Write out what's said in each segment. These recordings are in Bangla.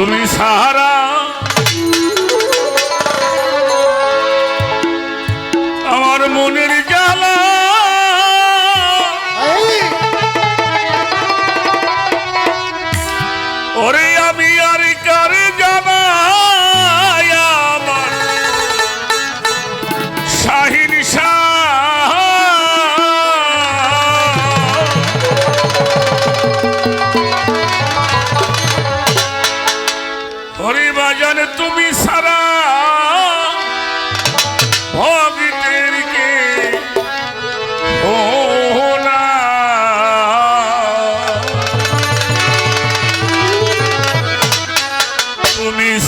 তুমি সাহারা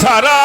সারা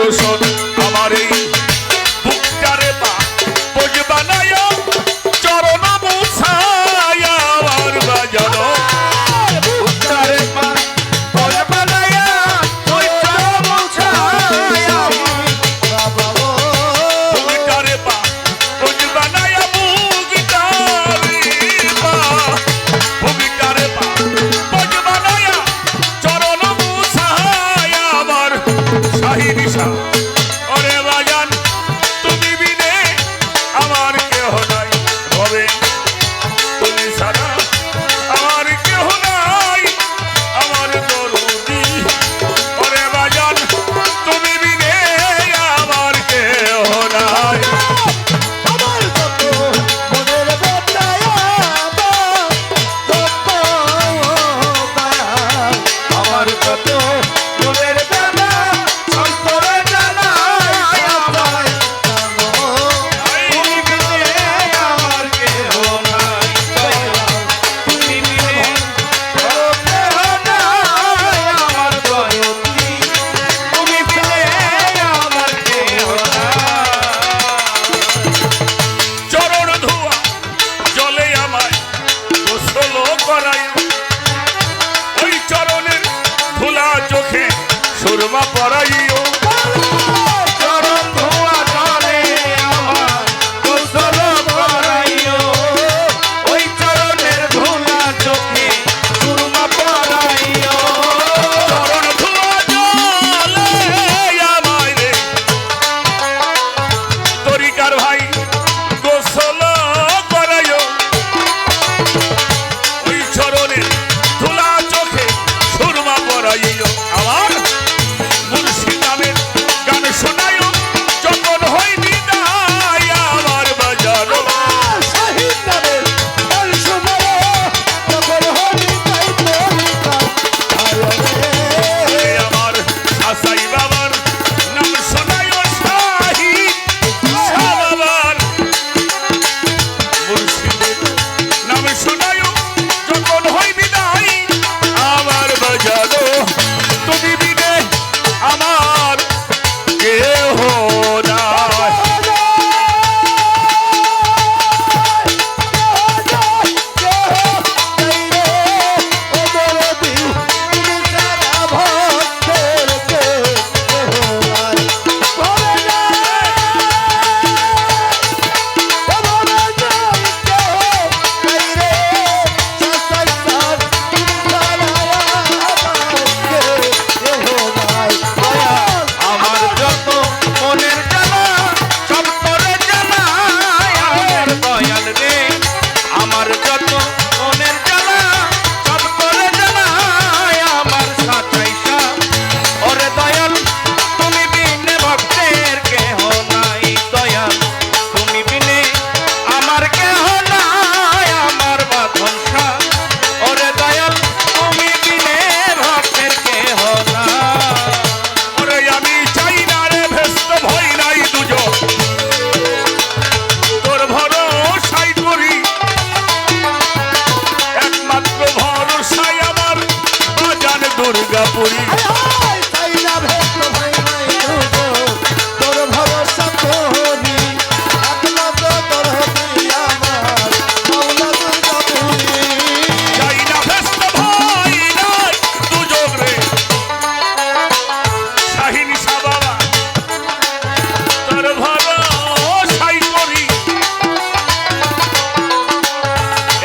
দর্শন আমার এই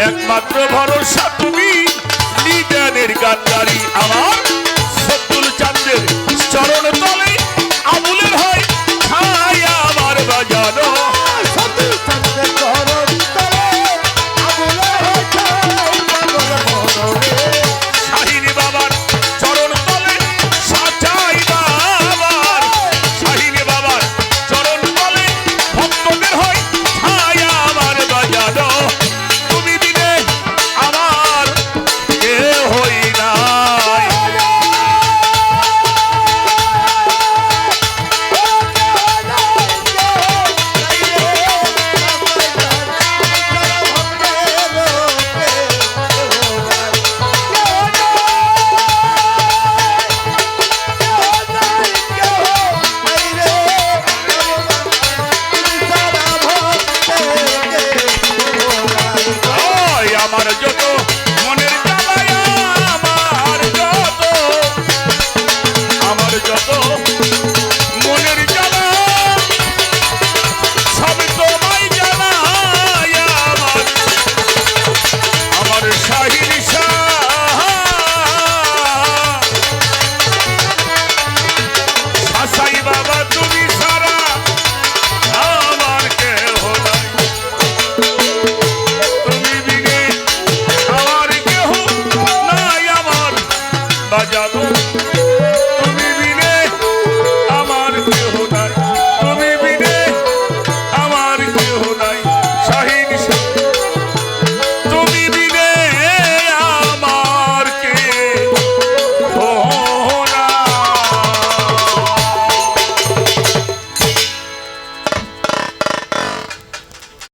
একমাত্র ভরসা তুমি। নিদানের গান গাড়ি আমার। সত্তুল চন্দ্রের চরণ তলে আবুলের হয়। thank you.